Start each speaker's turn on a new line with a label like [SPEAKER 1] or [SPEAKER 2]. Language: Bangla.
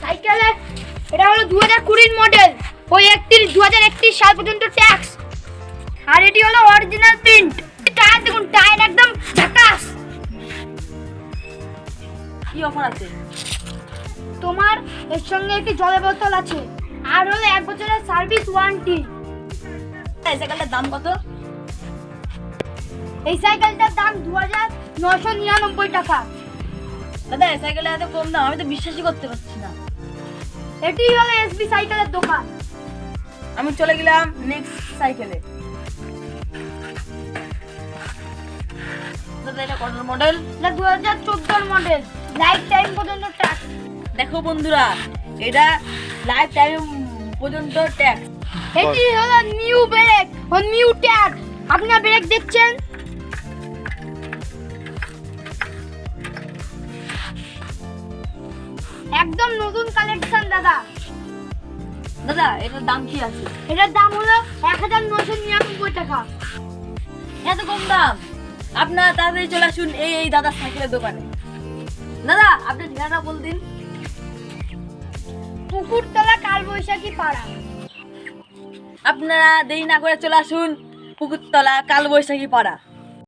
[SPEAKER 1] সাইকেলে এটা হলো দু হাজার কুড়ির মডেল ওই একত্রিশ দু হাজার একত্রিশ সাল পর্যন্ত ট্যাক্স আর এটি হলো অরিজিনাল প্রিন্ট টায়ার দেখুন টায়ার একদম ঝাকাস
[SPEAKER 2] কি অফার আছে?
[SPEAKER 1] তোমার এর সঙ্গে একটি জলের বোতল আছে। আর হলো এক বছরের সার্ভিস ওয়ারেন্টি
[SPEAKER 2] এই সাইকেলটার দাম কত?
[SPEAKER 1] এই সাইকেলটার দাম দু হাজার নশো নিরানব্বই টাকা।
[SPEAKER 2] দাদা এই সাইকেলটা এত কম দাম আমি তো বিশ্বাসই করতে পারছি না।
[SPEAKER 1] এটি হলো এসবি সাইকেলের দোকান।
[SPEAKER 2] আমি চলে গেলাম নেক্সট সাইকেলে দাদা এটা কত মডেল
[SPEAKER 1] দু হাজার চোদ্দোর মডেল লাইফ টাইম পর্যন্ত ট্যাক্স
[SPEAKER 2] দেখো বন্ধুরা এটা লাইফ টাইম পর্যন্ত ট্যাক্স
[SPEAKER 1] এটি হলো নিউ ব্রেক ও নিউ ট্যাগ আপনার ব্রেক দেখছেন? একদম নতুন কালেকশন দাদা।
[SPEAKER 2] দাদা এটার দাম কি আছে?
[SPEAKER 1] এটার দাম হলো এক হাজার নশো নিরানব্বই টাকা।
[SPEAKER 2] এত কম দাম? আপনার তাড়াতাড়ি চলে আসুন এই এই দাদার সাইকেলের দোকানে। দাদা আপনি ঠিকানা বল দিন।
[SPEAKER 1] পুকুরতলা কালবৈশাখী পাড়া।
[SPEAKER 2] আপনারা দেরি না করে চলে আসুন পুকুরতলা কালবৈশাখী পাড়া।